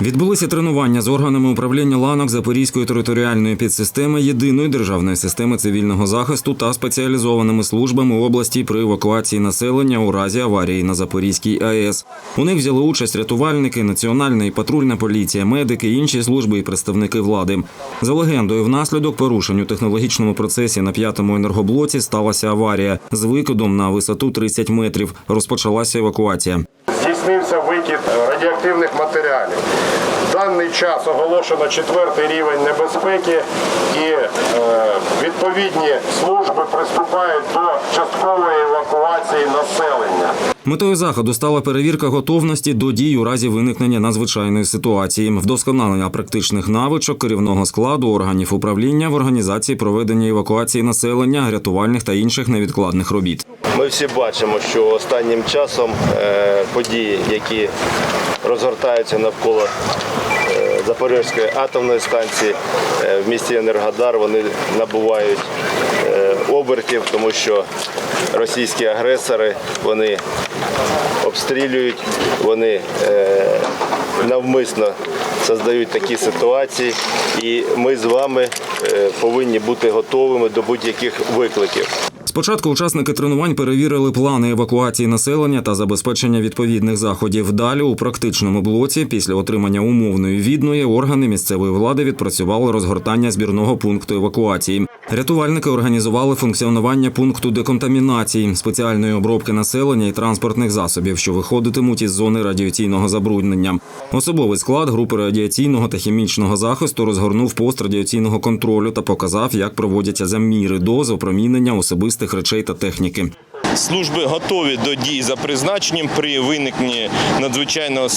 Відбулися тренування з органами управління ланок Запорізької територіальної підсистеми єдиної державної системи цивільного захисту та спеціалізованими службами області при евакуації населення у разі аварії на Запорізькій АЕС. У них взяли участь рятувальники, національна і патрульна поліція, медики, інші служби і представники влади. За легендою, внаслідок порушень у технологічному процесі на п'ятому енергоблоці сталася аварія з викидом на висоту 30 метрів. Розпочалася евакуація. Здійснився викид радіоактивних матеріалів. В даний час оголошено четвертий рівень небезпеки і е, відповідні служби приступають до часткової евакуації населення. Метою заходу стала перевірка готовності до дій у разі виникнення надзвичайної ситуації, вдосконалення практичних навичок керівного складу органів управління в організації проведення евакуації населення, рятувальних та інших невідкладних робіт. Ми всі бачимо, що останнім часом е, події, які розгортаються навколо е, Запорізької атомної станції е, в місті Енергодар, вони набувають обертів, тому що російські агресори вони обстрілюють, вони навмисно создають такі ситуації, і ми з вами повинні бути готовими до будь-яких викликів. Спочатку учасники тренувань перевірили плани евакуації населення та забезпечення відповідних заходів. Далі у практичному блоці, після отримання умовної відної, органи місцевої влади відпрацювали розгортання збірного пункту евакуації. Рятувальники організували функціонування пункту деконтамінації, спеціальної обробки населення і транспортних засобів, що виходитимуть із зони радіаційного забруднення. Особовий склад групи радіаційного та хімічного захисту розгорнув пост радіаційного контролю та показав, як проводяться заміри доз опромінення особистих речей та техніки. Служби готові до дій за призначенням при виникненні надзвичайної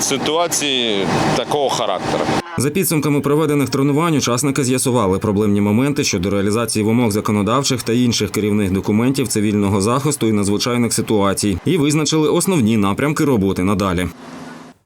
ситуації такого характеру. За підсумками проведених тренувань, учасники з'ясували проблемні моменти щодо реалізації вимог законодавчих та інших керівних документів цивільного захисту і надзвичайних ситуацій і визначили основні напрямки роботи надалі.